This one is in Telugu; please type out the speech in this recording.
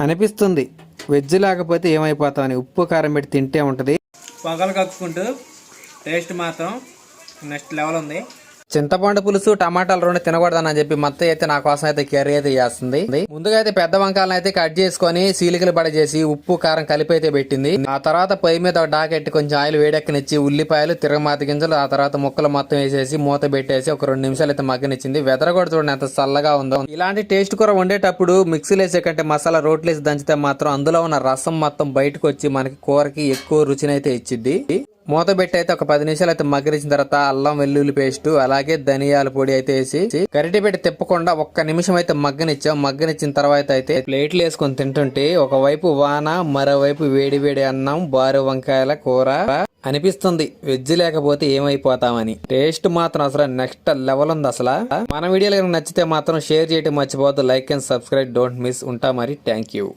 అనిపిస్తుంది. వెజ్ లేకపోతే ఏమైపోతామని ఉప్పు కారం పెట్టి తింటే ఉంటుంది. పొగలు కక్కుకుంటూ టేస్ట్ మాత్రం నెక్స్ట్ లెవెల్ ఉంది. చింతపండు పులుసు టమాటాలు రెండు తినకూడదని చెప్పి మొత్తం అయితే నా కోసం అయితే కర్రీ అయితే చేస్తుంది. ముందుగా అయితే పెద్ద వంకాయలను అయితే కట్ చేసుకొని సీలికలు పడజేసి ఉప్పు కారం కలిపి అయితే పెట్టింది. ఆ తర్వాత పొయ్యి మీద ఒక డాకెట్టి కొంచెం ఆయిల్ వేడెక్కనిచ్చి ఉల్లిపాయలు తిరగమాత గింజలు ఆ తర్వాత ముక్కలు మొత్తం వేసేసి మూత పెట్టేసి ఒక రెండు నిమిషాలు అయితే మగ్గనిచ్చింది. వెదర కూడా చూడండి ఎంత చల్లగా ఉందో. ఇలాంటి టేస్ట్ కూర వండేటప్పుడు మిక్సీలు వేసే కంటే మసాలా రోట్లు వేసి దంచితే మాత్రం అందులో ఉన్న రసం మొత్తం బయటకు వచ్చి మనకి కూరకి ఎక్కువ రుచినైతే ఇచ్చిద్ది. మూత పెట్టి అయితే ఒక పది నిమిషాలు అయితే మగ్గరించిన తర్వాత అల్లం వెల్లుల్లి పేస్ట్ అలాగే ధనియాల పొడి అయితే వేసి గరిటె పెట్టి తిప్పకుండా ఒక్క నిమిషం అయితే మగ్గనిచ్చాం. మగ్గనిచ్చిన తర్వాత అయితే ప్లేట్లు వేసుకొని తింటుంటే ఒకవైపు వాన మరోవైపు వేడి వేడి అన్నం బారు వంకాయల కూర అనిపిస్తుంది. వెజ్ లేకపోతే ఏమైపోతామని. టేస్ట్ మాత్రం అసలు నెక్స్ట్ లెవెల్ ఉంది అసలు. మన వీడియోలు కనుక నచ్చితే మాత్రం షేర్ చేయడం మర్చిపోవద్దు. Like and subscribe. Don't miss. ఉంటా మరి. Thank you.